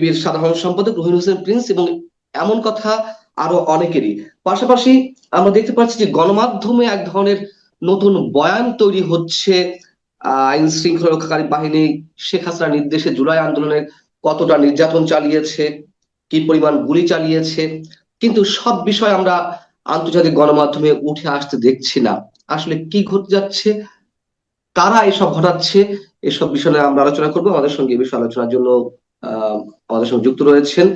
বিএনপির সাধারণ সম্পাদক রহিম হোসেন প্রিন্স এবং এমন কথা আরও অনেকেরই। পাশাপাশি আমরা দেখতে পাচ্ছি যে গণমাধ্যমে এক ধরনের নতুন বয়ান তৈরি হচ্ছে। আইন শৃঙ্খলা রক্ষাকারী বাহিনী শেখ হাসিনার নির্দেশে জুলাই আন্দোলনের কতটা নির্যাতন চালিয়েছে, কি পরিমাণ গুলি চালিয়েছে, কিন্তু সব বিষয় আমরা আন্তর্জাতিক গণমাধ্যমে উঠে আসতে দেখছি না। আসলে কি ঘটে যাচ্ছে, কারা এসব ঘটাচ্ছে, এসব বিষয়ে আমরা আলোচনা করব। আমাদের সঙ্গে এই বিষয়ে আলোচনার জন্য, আহ আমাদের সঙ্গে যুক্ত রয়েছেন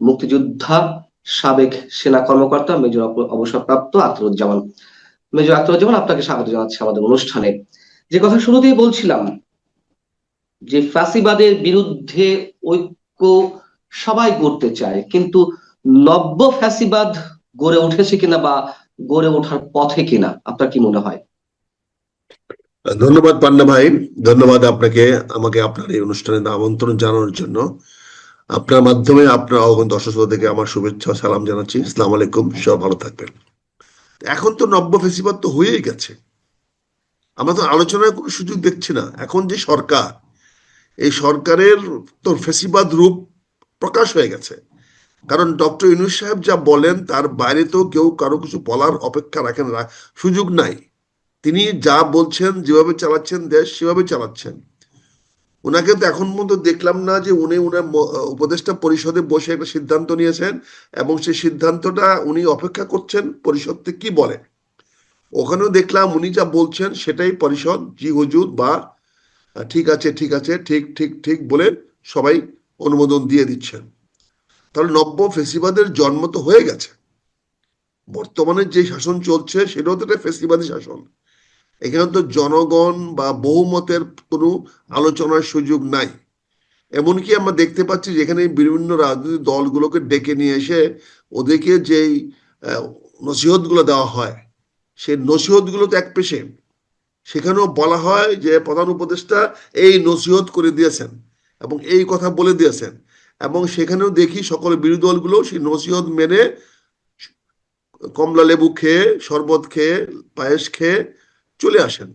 মুক্তিযোদ্ধা সাবেক সেনা কর্মকর্তা মেজর অবসরপ্রাপ্ত আখতারুজ্জামান। মেজর আখতারুজ্জামান, আপনাকে স্বাগত জানাচ্ছি আমাদের অনুষ্ঠানে। যে কথা শুরুতেই বলছিলাম, যে ফ্যাসিবাদের বিরুদ্ধে ঐক্য সবাই করতে চায়, কিন্তু নব্য ফ্যাসিবাদ গড়ে উঠেছে কিনা বা গড়ে ওঠার পথে কিনা, আপনার কি মনে হয়? ধন্যবাদ পান্না ভাই, ধন্যবাদ আপনাকে, আমাকে আপনার এই অনুষ্ঠানে আমন্ত্রণ জানানোর জন্য। আপনার মাধ্যমে আপনার অগণ দর্শক শ্রোতাদেরকে আমার শুভেচ্ছা সালাম জানাচ্ছি। ইসলাম আলাইকুম সব ভালো থাকবেন। এখন তো নব্য ফেসিবাদ তো হয়েই গেছে। আমরা তো আলোচনার কোনো সুযোগ দেখছি না। এখন যে সরকার, এই সরকারের তো ফেসিবাদ রূপ প্রকাশ হয়ে গেছে। কারণ ডক্টর ইউনুস সাহেব যা বলেন, তার বাইরে তো কেউ কারও কিছু বলার অপেক্ষা রাখেন সুযোগ নাই। তিনি যা বলছেন, যেভাবে চালাচ্ছেন, দেশ সেভাবে চালাচ্ছেন। ওনাকে তো এখন পর্যন্ত দেখলাম না যে উনি উনার উপদেষ্টা পরিষদে বসে একটা সিদ্ধান্ত নিয়েছেন এবং সেই সিদ্ধান্তটা উনি অপেক্ষা করছেন পরিষদ কি বলে। ওখানেও দেখলাম উনি যা বলছেন সেটাই পরিষদ, জি হুজুর, বা ঠিক আছে ঠিক আছে, ঠিক ঠিক ঠিক বলে সবাই অনুমোদন দিয়ে দিচ্ছেন। তাহলে নব্য ফেসিবাদের জন্ম তো হয়ে গেছে। বর্তমানে যে শাসন চলছে সেটাও তো একটা ফেসিবাদী শাসন। এখানে তো জনগণ বা বহুমতের কোনো আলোচনার সুযোগ নাই। এমনকি আমরা দেখতে পাচ্ছি যেখানে বিভিন্ন রাজনৈতিক দলগুলোকে ডেকে নিয়ে এসে ওদেরকে যেই নসিহতগুলো দেওয়া হয়, সেই নসিহতগুলো তো এক পেশে। সেখানেও বলা হয় যে প্রধান উপদেষ্টা এই নসিহত করে দিয়েছেন এবং এই কথা বলে দিয়েছেন এবং সেখানেও দেখি সকল বিরোধী দলগুলো সেই নসিহত মেনে কমলা লেবু খেয়ে, শরবত খেয়ে, পায়েস খেয়ে চলে আসেন।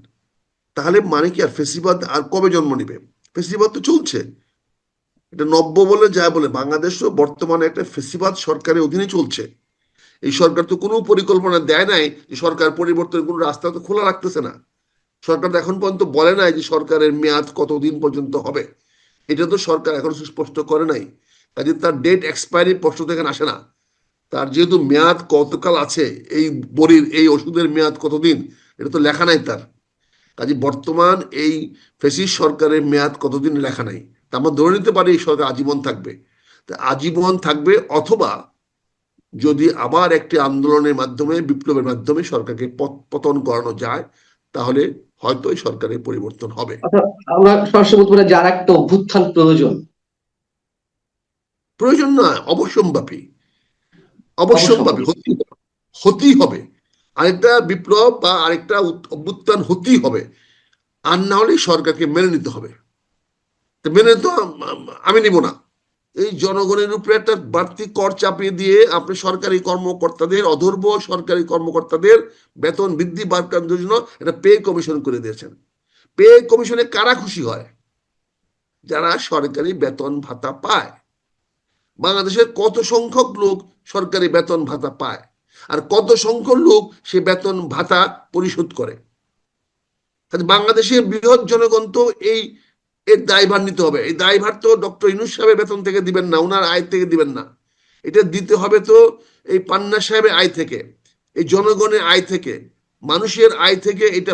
তাহলে মানে কি আর? ফেসিবাদ আর কবে জন্ম নিবে? ফেসিবাদ তো চলছে। এটা নব্য বলে যায় বলে বাংলাদেশও বর্তমানে একটা ফেসিবাদ সরকারের অধীনে চলছে। এই সরকার তো কোনো পরিকল্পনা দেয় নাই যে সরকার পরিবর্তনের কোনো রাস্তা তো খোলা রাখতেছে না। সরকার তো এখন পর্যন্ত বলে নাই যে সরকারের মেয়াদ কতদিন পর্যন্ত হবে। এটা তো সরকার এখন সুস্পষ্ট করে নাই। কাজে তার ডেট এক্সপায়ারি প্রশ্ন থেকে আসে না। তার যেহেতু মেয়াদ কতকাল আছে, এই বড়ির, এই ওষুধের মেয়াদ কতদিন এটা তো লেখা নাই তার। কাজে বর্তমান এই ফেসিস সরকারের মেয়াদ কতদিন লেখা নাই? তা আমরা ধরে নিতে পারি এই সরকার আজীবন থাকবে। তা আজীবন থাকবে অথবা যদি আবার একটি আন্দোলনের মাধ্যমে বিপ্লবের মাধ্যমে সরকারকে পত- পতন করানো যায় তাহলে হয়তো এই সরকারের পরিবর্তন হবে। আমরা সরাসরি বলতে পারি যার একটা অভ্যুত্থান প্রয়োজন? প্রয়োজন নয় অবশ্যম্ভাবী। অবশ্যম্ভাবী হতেই হবে। আরেকটা বিপ্লব বা আরেকটা অভ্যুত্থান হতেই হবে। আর না হলে সরকারকে মেনে নিতে হবে। তো মেনে তো আমি নিব না। এই জনগণের উপরে একটা বাড়তি কর চাপিয়ে দিয়ে আপনি সরকারি কর্মকর্তাদের, অধর্ব সরকারি কর্মকর্তাদের বেতন বৃদ্ধি বাড়ানোর জন্য একটা পে কমিশন করে দিয়েছেন। পে কমিশনে কারা খুশি হয়? যারা সরকারি বেতন ভাতা পায়। বাংলাদেশের কত সংখ্যক লোক সরকারি বেতন ভাতা পায়? আর কত সংখ্যক লোক সে বেতন ভাতা পরিশোধ করে। বাংলাদেশের বৃহৎ জনগণ তো এই, এর দায়ভার নিতে হবে। এই দায়ভার তো ডক্টর ইনুস সাহেবের বেতন থেকে দিবেন না ওনার আয় থেকে দিবেন না। এটা দিতে হবে তো এই পান্না সাহেবের আয় থেকে, এই জনগণের আয় থেকে, মানুষের আয় থেকে এটা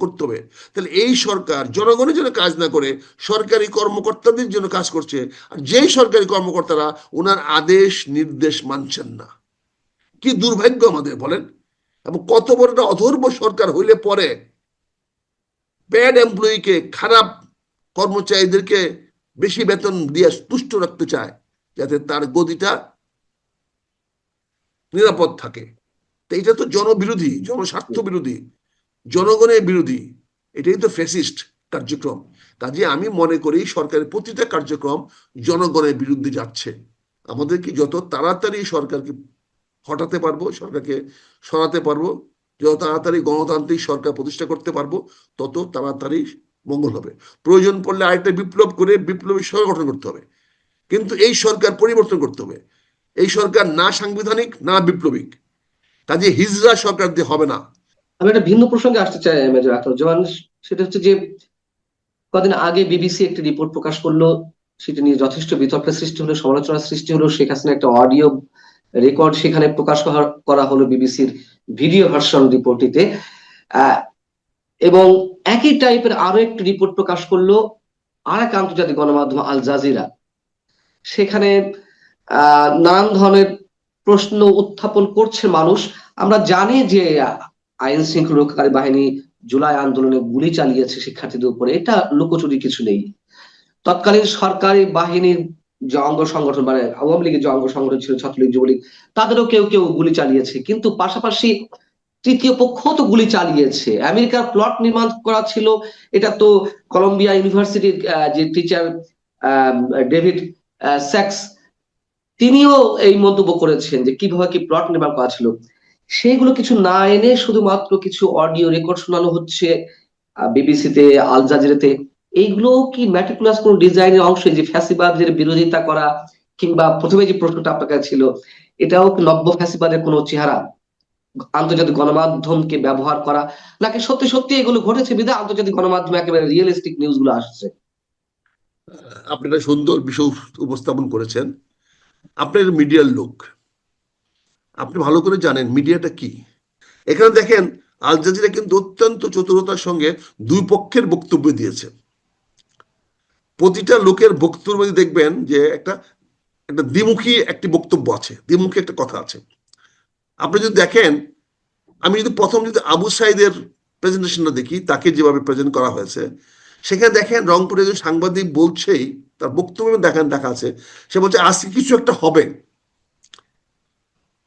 করতে হবে। তাহলে এই সরকার, জনগণের জন্য কাজ না করে সরকারি কর্মকর্তাদের জন্য কাজ করছে। আর যেই সরকারি কর্মকর্তারা ওনার আদেশ, নির্দেশ মানছেন না। কি দুর্ভাগ্য আমাদের, বলেন? এবং কত বড় একটা অধর্ব সরকার হইলে পরে ব্যাড এমপ্লয়িকে খারাপ কর্মচারীদেরকে বেশি বেতন দিয়ে তুষ্ট রাখতে চায়, যাতে তার গদিটা নিরাপদ থাকে। তো এটা তো জনবিরোধী, জনস্বার্থ বিরোধী, জনগণের বিরোধী। এটাই তো ফ্যাসিস্ট কার্যক্রম। কাজে আমি মনে করি সরকারের প্রতিটা কার্যক্রম জনগণের বিরুদ্ধে যাচ্ছে। আমাদের কি যত তাড়াতাড়ি সরকারকে হটাতে পারব, সরকারকে সরাতে পারব। যত তাড়াতাড়ি গণতান্ত্রিক সরকার প্রতিষ্ঠা করতে পারব, তত তাড়াতাড়ি মঙ্গল হবে। প্রয়োজন পড়লে আরেকটা বিপ্লব করে বিপ্লবী সরকার গঠন করতে হবে। কিন্তু এই সরকার পরিবর্তন করতে হবে। এই সরকার না সাংবিধানিক, না বিপ্লবিক। কাজে হিজরা সরকার দিয়ে হবে না। আমি একটা ভিন্ন প্রসঙ্গে আসতে চাই, মেজর আখতারুজ্জামান সেটা হচ্ছে যে, কদিন আগে বিবিসি একটি রিপোর্ট প্রকাশ করল। সেটা নিয়ে যথেষ্ট বিতর্কের সৃষ্টি হলো, সমালোচনার সৃষ্টি হলো। শেখ হাসিনা একটা অডিও রেকর্ড সেখানে প্রকাশ করা- হলো বিবিসির ভিডিও ভার্সন রিপোর্টটিতে এবং একই টাইপের আরও একটি রিপোর্ট প্রকাশ করল আর এক আন্তর্জাতিক গণমাধ্যম আল জাজিরা। সেখানে নানান ধরনের প্রশ্ন উত্থাপন করছে মানুষ। আমরা জানি যে আইন শৃঙ্খলা রক্ষাকারী বাহিনী জুলাই আন্দোলনে গুলি চালিয়েছে শিক্ষার্থীদের উপরে। এটা লুকোচুরি কিছু নেই। তৎকালীন সরকারি বাহিনীর যে অঙ্গ সংগঠন মানে আওয়ামী লীগের যে অঙ্গ সংগঠন ছিল ছাত্রলীগ, যুবলীগ, তাদেরও কেউ কেউ গুলি চালিয়েছে। কিন্তু পাশাপাশি তৃতীয় পক্ষ তো গুলি চালিয়েছে। আমেরিকার প্লট নির্মাণ করা ছিল। এটা তো কলম্বিয়া ইউনিভার্সিটির যে টিচার ডেভিড স্যাক্স, তিনিও এই মন্তব্য করেছেন যে কীভাবে কি প্লট নির্মাণ করা ছিল। সেগুলো কিছু না এনে শুধুমাত্র কিছু অডিও রেকর্ড শোনানো হচ্ছে বিবিসিতে, আল জাজিরাতে। এইগুলো কি ম্যাটিকুলাস কোন ডিজাইনের অংশ? যে ফ্যাসিবাদের বিরোধিতা করা, কিংবা প্রথমে যে প্রশ্নটা আপনার কাছে ছিল, এটাও নব্য ফ্যাসিবাদের কোনো চেহারা? আন্তর্জাতিক গণমাধ্যমকে ব্যবহার করা? নাকি সত্যি সত্যি এগুলো ঘটেছে? বিধায় আন্তর্জাতিক গণমাধ্যম একেবারে রিয়েলিস্টিক নিউজগুলো আসছে। আপনি একটা সুন্দর বিষয় উপস্থাপন করেছেন। আপনার মিডিয়ার লোক। আপনি ভালো করে জানেন মিডিয়াটা কি। এখানে দেখেন, আল জাজিরা কিন্তু অত্যন্ত চতুরতার সঙ্গে দুই পক্ষের বক্তব্য দিয়েছে প্রতিটা লোকের বক্তব্য দেখবেন যে একটা একটা দ্বিমুখী একটি বক্তব্য আছে দ্বিমুখী একটা কথা আছে। আপনি যদি দেখেন আমি যদি প্রথম যদি আবু সাইদের প্রেজেন্টেশনটা দেখি তাকে যেভাবে প্রেজেন্ট করা হয়েছে সেখানে দেখেন রংপুরে একজন সাংবাদিক বলছেই তার বক্তব্য দেখেন দেখা আছে সে বলছে আজকে কিছু একটা হবে।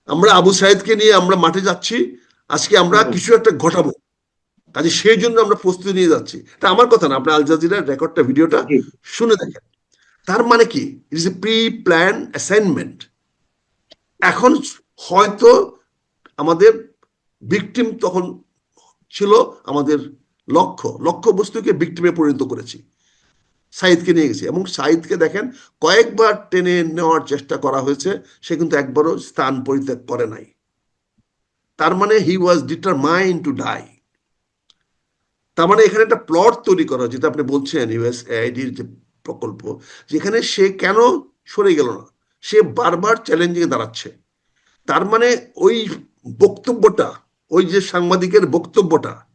আমরা আবু সাইদকে নিয়ে আমরা মাঠে যাচ্ছি আজকে আমরা কিছু একটা ঘটাবো। কাজে সেই জন্য আমরা প্রস্তুতি নিয়ে যাচ্ছি। এটা আমার কথা না আপনি আল জাজিরার রেকর্ডটা ভিডিওটা শুনে দেখেন। তার মানে কি? It is a pre plan assignment এখন হয়তো আমাদের ভিকটিম তখন ছিল আমাদের লক্ষ্য। লক্ষ্য বস্তুকে ভিকটিমে পরিণত করেছি। সাইদকে নিয়ে গেছি। এবং সাইদকে দেখেন কয়েকবার টেনে নেওয়ার চেষ্টা করা হয়েছে সে কিন্তু একবারও স্থান পরিত্যাগ করে নাই। তার মানে he was determined to die তার মানে এখানে একটা প্লট তৈরি করা যেটা আপনি বলছেন ইউএস আইডির যে প্রকল্প যেখানে সে কেন সরে গেল না? সে বারবার চ্যালেঞ্জিংয়ে দাঁড়াচ্ছে। তার মানে ওই বক্তব্যটা ওই যে সাংবাদিকের বক্তব্যটা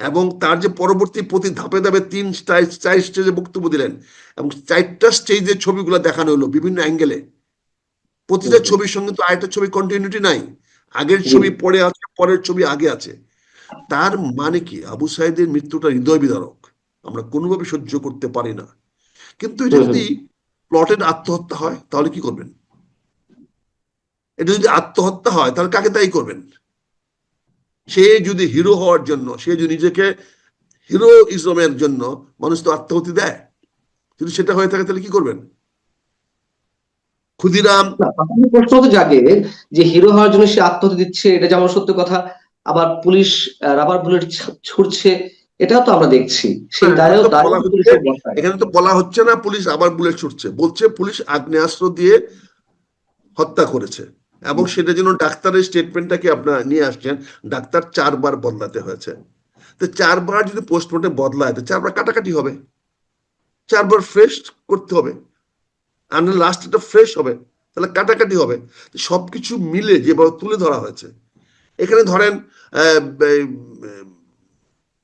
এবং তার যে পরবর্তী প্রতি ধাপে ধাপে তিন চার স্টেজে বক্তব্য দিলেন এবং চারটা স্টেজের ছবিগুলো দেখানো হলো বিভিন্ন অ্যাঙ্গেলে প্রতিটা ছবির সঙ্গে তো আরেকটা ছবি কন্টিনিউটি নাই। আগের ছবি পরে আছে পরের ছবি আগে আছে। তার মানে কি? আবু সাইদের মৃত্যুটা হৃদয় বিদারক আমরা কোনোভাবে সহ্য করতে পারি না। কিন্তু এটা। যদি প্লটেড আত্মহত্যা হয় তাহলে কি করবেন? এটা যদি আত্মহত্যা হয় তাহলে কাকে দায়ী করবেন? সে যদি হিরো হওয়ার জন্য সে যদি নিজেকে হিরো ইসলামের জন্য মানুষ তো আত্মহতি দেয়। যদি সেটা হয়ে থাকে তাহলে কি করবেন? ক্ষুদিরাম প্রশ্ন তো জাগে যে হিরো হওয়ার জন্য সে আত্মহত্যা দিচ্ছে এটা যেমন সত্য কথা আবার পুলিশ রাবার বুলেট ছুড়ছে এটাও তো আমরা দেখছি। সেই হ্যাঁ, দায়ও বর্তায় এখানে তো বলা হচ্ছে না পুলিশ আবার বুলেট ছুটছে বলছে পুলিশ আগ্নেয়াস্ত্র দিয়ে হত্যা করেছে। এবং সেটা জন্য ডাক্তারের স্টেটমেন্টটাকে আপনার নিয়ে আসছেন ডাক্তার চারবার বদলাতে হয়েছে। তো চারবার যদি পোস্টমর্টে বদলায় তো চারবার কাটাকাটি হবে। চারবার ফ্রেশ করতে হবে। আর লাস্ট এটা ফ্রেশ হবে তাহলে কাটাকাটি হবে। সবকিছু মিলে যেভাবে তুলে ধরা হয়েছে এখানে ধরেন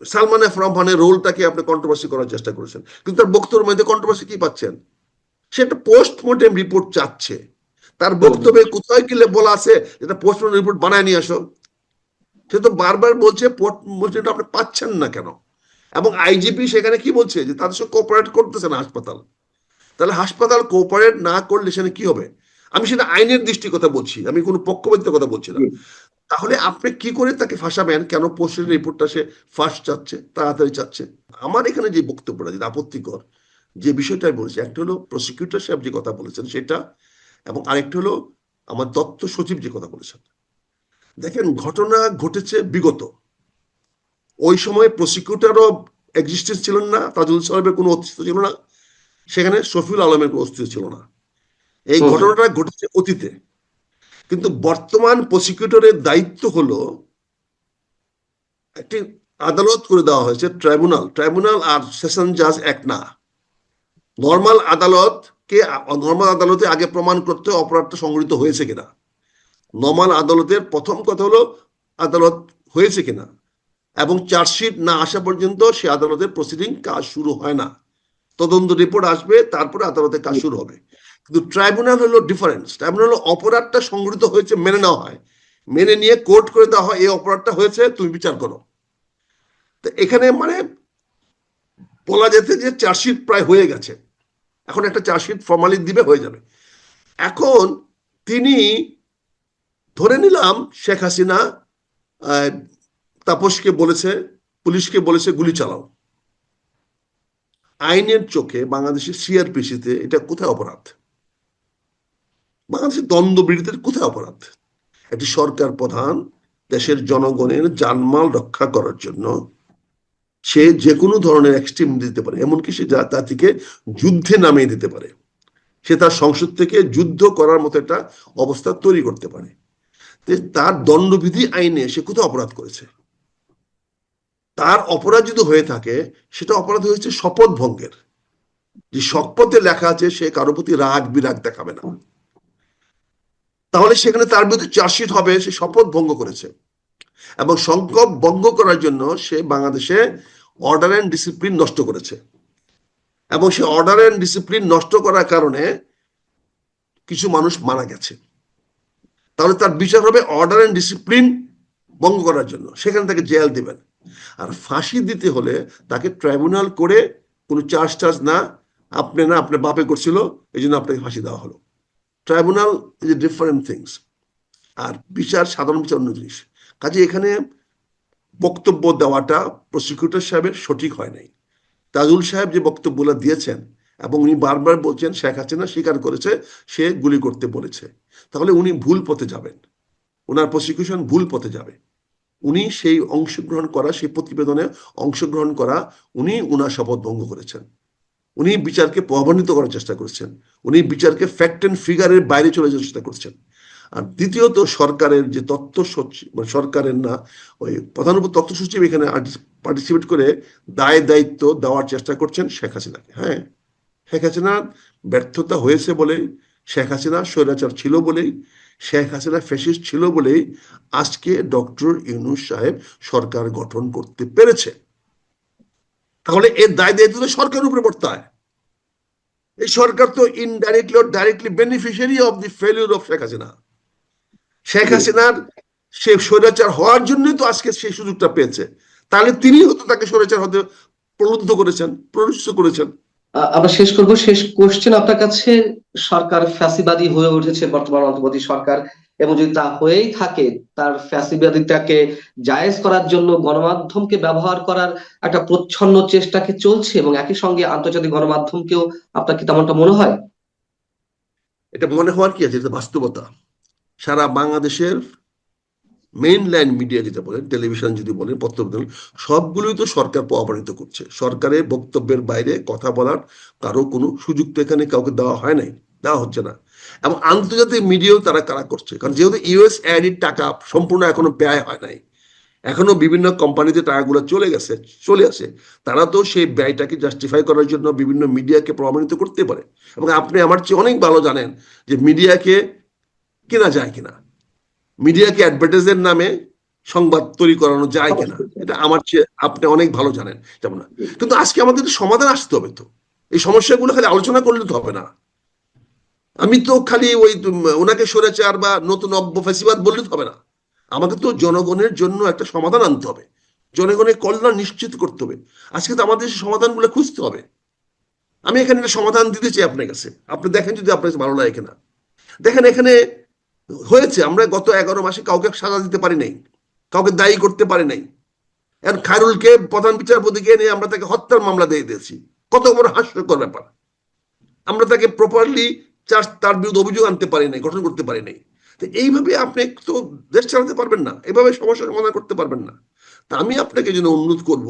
সালমান এফ রহমানের রোলটাকে আপনি কন্ট্রোভার্সি করার চেষ্টা করেছেন। কিন্তু তার বক্তব্যের মধ্যে কন্ট্রোভার্সি কি পাচ্ছেন? সে একটা পোস্টমর্টেম রিপোর্ট চাচ্ছে। তার বক্তব্যে কোথায় গেলে বলা আছে যেটা পোস্টমর্টেম রিপোর্ট বানায় নিয়ে আসো। সে তো বারবার বলছে পোস্টমর্টেম আপনি পাচ্ছেন না কেন? এবং আইজিপি সেখানে কি বলছে? যে তাদের সঙ্গে কোঅপারেট করতেছে না হাসপাতাল। তাহলে হাসপাতাল কোঅপারেট না করলে সেখানে কি হবে? আমি সেটা আইনের দৃষ্টি কথা বলছি আমি কোনো পক্ষপাতিত্বের কথা বলছি না। তাহলে আপনি কি করে তাকে ফাঁসাবেন? কেন পোস্টের রিপোর্টটা সে ফার্স্ট চাচ্ছে তাড়াতাড়ি চাচ্ছে? আমার এখানে যে বক্তব্যটা যেটা আপত্তিকর যে বিষয়টা আমি বলেছি একটা হলো প্রসিকিউটর সাহেব যে কথা বলেছেন সেটা এবং আরেকটা হলো আমার তত্ত্ব সচিব যে কথা বলেছেন। দেখেন ঘটনা ঘটেছে বিগত। ওই সময় প্রসিকিউটরও এক্সিস্টেন্স ছিল না তাজুল সাহেবের কোনো অস্তিত্ব ছিল না সেখানে শফিউল আলমের কোনো অস্তিত্ব ছিল না। এই ঘটনাটা ঘটেছে অতীতে। কিন্তু বর্তমান প্রসিকিউটরের দায়িত্ব হলো একটি আদালত করে দেওয়া হয়েছে ট্রাইব্যুনাল ট্রাইব্যুনাল আর সেশন জাজ এক না। নর্মাল আদালত কে নর্মাল আদালতে আগে প্রমাণ করতে অপরাধটা সংগঠিত হয়েছে কিনা। নর্মাল আদালতের প্রথম কথা হলো আদালত হয়েছে কিনা। এবং চার্জশিট না আসা পর্যন্ত সে আদালতের প্রসিডিং কাজ শুরু হয় না। তদন্ত রিপোর্ট আসবে, তারপরে আদালতে কাজ শুরু হবে। কিন্তু ট্রাইব্যুনাল হলো ডিফারেন্স ট্রাইব্যুনাল হলো অপরাধটা সংগঠিত হয়েছে, মেনে নেওয়া হয়। মেনে নিয়ে কোর্ট করে দেওয়া হয়, এই অপরাধটা হয়েছে, তুমি বিচার করো। তো এখানে মানে বলা যেতে যে চার্জশিট প্রায় হয়ে গেছে। এখন একটা চার্জশিট ফর্মালি দিবে, হয়ে যাবে। এখন তিনি ধরে নিলাম শেখ হাসিনা তাপসকে বলেছে, পুলিশকে বলেছে, গুলি চালাও। আইনের চোখে বাংলাদেশের সিআরপিসিতে এটা কোথায় অপরাধ? বাংলাদেশের দ্বন্দ্ববিরতির কোথায় অপরাধ? একটি সরকার প্রধান দেশের জনগণের জানমাল রক্ষা করার জন্য সে যে কোনো ধরনের এক্সট্রিম দিতে পারে, এমনকি সে জাতিকে যুদ্ধে নামিয়ে দিতে পারে। সে তার সংসদ থেকে যুদ্ধ করার মতো একটা অবস্থা তৈরি করতে পারে। তার দণ্ডবিধি আইনে সে কোথায় অপরাধ করেছে। তার অপরাধ যদি হয়ে থাকে, সেটা অপরাধ হয়েছে শপথ ভঙ্গের। যে শপথে লেখা আছে, সে কারও প্রতি রাগ বিরাগ দেখাবে না। তাহলে সেখানে তার বিরুদ্ধে চার্জশিট হবে, সে শপথ ভঙ্গ করেছে। এবং সংকল্প ভঙ্গ করার জন্য সে বাংলাদেশে অর্ডার অ্যান্ড ডিসিপ্লিন নষ্ট করেছে। এবং সে অর্ডার অ্যান্ড ডিসিপ্লিন নষ্ট করার কারণে কিছু মানুষ মারা গেছে। তাহলে তার বিচার হবে অর্ডার অ্যান্ড ডিসিপ্লিন ভঙ্গ করার জন্য। সেখানে তাকে জেল দিবেন। আর ফাঁসি দিতে হলে তাকে ট্রাইব্যুনাল করে কোনো চার্জ টার্জ না, আপনি না আপনার বাপে করছিল এই জন্য আপনাকে ফাঁসি দেওয়া হলো। Tribunal is a different things আর বিচার সাধারণ বিচার অন্য জিনিস। কাজে এখানে বক্তব্য দেওয়াটা প্রসিকিউটর সাহেবের সঠিক হয় নাই। তাজুল সাহেব যে বক্তব্যগুলো দিয়েছেন এবং উনি বারবার বলছেন, শেখ হাসিনা স্বীকার করেছে, সে গুলি করতে বলেছে। তাহলে উনি ভুল পথে যাবেন। ওনার প্রসিকিউশন ভুল পথে যাবে। উনি সেই অংশগ্রহণ করা, সেই প্রতিবেদনে অংশগ্রহণ করা, উনি ওনার শপথ ভঙ্গ করেছেন। উনি বিচারকে প্রভাবান্বিত করার চেষ্টা করছেন। উনি বিচারকে ফ্যাক্ট অ্যান্ড ফিগারের বাইরে চলে যাওয়ার চেষ্টা করছেন। আর দ্বিতীয়ত সরকারের যে তথ্য সচিব মানে সরকারের না, ওই প্রধান তথ্য সচিব এখানে পার্টিসিপেট করে দায় দায়িত্ব দেওয়ার চেষ্টা করছেন শেখ হাসিনাকে। হ্যাঁ শেখ হাসিনার ব্যর্থতা হয়েছে বলেই, শেখ হাসিনা স্বৈরাচার ছিল বলেই, শেখ হাসিনা ফ্যাসিস্ট ছিল বলেই আজকে ডক্টর ইউনুস সাহেব সরকার গঠন করতে পেরেছে। তাহলে এর দায় দায়িত্ব তো সরকারের উপরে পড়তে হয়। এই সরকার তো indirectly O directly beneficiary of the failure of Sheikh Hasina Sheikh হাসিনার সে স্বৈরাচার হওয়ার জন্যই তো আজকে সেই সুযোগটা পেয়েছে। তাহলে তিনি হয়তো তাকে স্বৈরাচার হতে প্রলুব্ধ করেছেন প্ররোচিত করেছেন। আমরা শেষ করব। শেষ কোশ্চেন আপনার কাছে। সরকার ফ্যাসিবাদী হয়ে উঠেছে বর্তমান অন্তর্বর্তী সরকার। এবং যদি তা হয়েই থাকে, তার ফ্যাসিবাদিতাকে জায়েজ করার জন্য গণমাধ্যমকে ব্যবহার করার একটা প্রচ্ছন্ন চেষ্টা কি চলছে এবং একই সঙ্গে আন্তর্জাতিক গণমাধ্যমকেও আপনার কি তেমনটা মনে হয়? এটা মনে হওয়ার কি আছে? এটা বাস্তবতা। সারা বাংলাদেশের মেইন লাইন মিডিয়া যেটা বলেন টেলিভিশন যদি বলেন পত্র সবগুলোই তো সরকার প্রভাবিত করছে। সরকারের বক্তব্যের বাইরে কথা বলার কারও কোনো সুযোগ তো এখানে কাউকে দেওয়া হয় নাই। দেওয়া হচ্ছে না। এবং আন্তর্জাতিক মিডিয়াও তারা কারা করছে। কারণ যেহেতু ইউএস এর টাকা সম্পূর্ণ এখনও ব্যয় হয় নাই, এখনও বিভিন্ন কোম্পানিতে টাকাগুলো চলে গেছে, চলে আসে, তারা তো সেই ব্যয়টাকে জাস্টিফাই করার জন্য বিভিন্ন মিডিয়াকে প্রমাণিত করতে পারে। এবং আপনি আমার চেয়ে অনেক ভালো জানেন যে মিডিয়াকে কেনা যায় কিনা। মিডিয়াকে অ্যাডভার্টাইজের নামে সংবাদ তৈরি করানো যায় কিনা, এটা আমার চেয়ে আপনি অনেক ভালো জানেন, যেমন কিন্তু আজকে আমাদের সমাধান আসতে হবে তো। এই সমস্যাগুলো খালি আলোচনা করলে তো হবে না। আমি তো খালি ওই ওনাকে সরেচার বা নতুন অব্য ফেসিবাদ বললে হবে না। আমাকে তো জনগণের জন্য একটা সমাধান আনতে হবে। জনগণের কল্যাণ নিশ্চিত করতে হবে। আজকে তো আমাদের সমাধানগুলো খুঁজতে হবে। আমি এখানে একটা সমাধান দিতে চাই আপনার কাছে। আপনি দেখেন যদি আপনার ভালো লাগে কিনা। দেখেন এখানে হয়েছে, আমরা গত এগারো মাসে কাউকে সাজা দিতে পারি নাই। কাউকে দায়ী করতে পারি নাই। এখন খায়রুলকে প্রধান বিচারপতিকে নিয়ে আমরা তাকে হত্যার মামলা দিয়ে দিয়েছি। কত বড় হাস্যকর ব্যাপার। আমরা তাকে প্রপারলি তার বিরুদ্ধে অভিযোগ আনতে পারি নাই, গঠন করতে পারি নাই। তো এইভাবে আপনি তো দেশ চালাতে পারবেন না, এভাবে সমস্যার সমাধান করতে পারবেন না। তা আমি আপনাকে যেন অনুরোধ করব,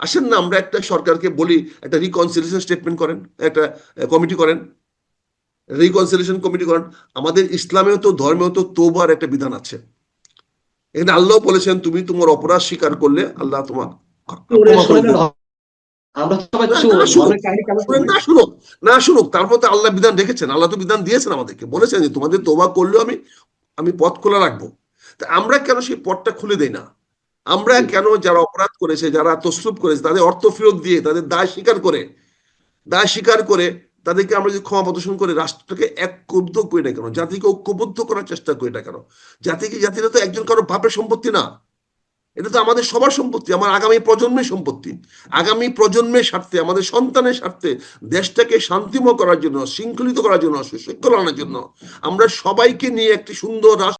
আসেন না, আমরা একটা সরকারকে বলি, একটা রিকনসিলিয়েশন স্টেটমেন্ট করেন, একটা কমিটি করেন। রিকনসিলিয়েশন কমিটি করেন। আমাদের ইসলামেও তো, ধর্মেও তো তোবার একটা বিধান আছে। এখানে আল্লাহ বলেছেন, তুমি তোমার অপরাধ স্বীকার করলে আল্লাহ তোমার আমরা সবাই না, শুনুক না শুনুক তারপর তো আল্লাহ বিধান রেখেছেন আল্লাহ তো বিধান দিয়েছেন আমাদেরকে বলেছেন যে তোমাদের তোবা করলেও আমি আমি পথ খোলা রাখব। তা আমরা কেন সেই পথটা খুলে দেই না? আমরা কেন যারা অপরাধ করেছে যারা তসরুপ করেছে তাদের অর্থ ফেরত দিয়ে তাদের দায় স্বীকার করে দায় স্বীকার করে তাদেরকে আমরা যদি ক্ষমা প্রদর্শন করে রাষ্ট্রটাকে ঐক্যবদ্ধ করি না কেন? জাতিকে ঐক্যবদ্ধ করার চেষ্টা করি না কেন? জাতিকে জাতিটা তো একজন কারও বাপের সম্পত্তি না। এটা তো আমাদের সবার সম্পত্তি, আমার আগামী প্রজন্মের সম্পত্তি। আগামী প্রজন্মের স্বার্থে, আমাদের সন্তানের স্বার্থে দেশটাকে শান্তিময় করার জন্য, শৃঙ্খলিত করার জন্য, সুশৃঙ্খল আনার জন্য আমরা সবাইকে নিয়ে একটি সুন্দর রাষ্ট্র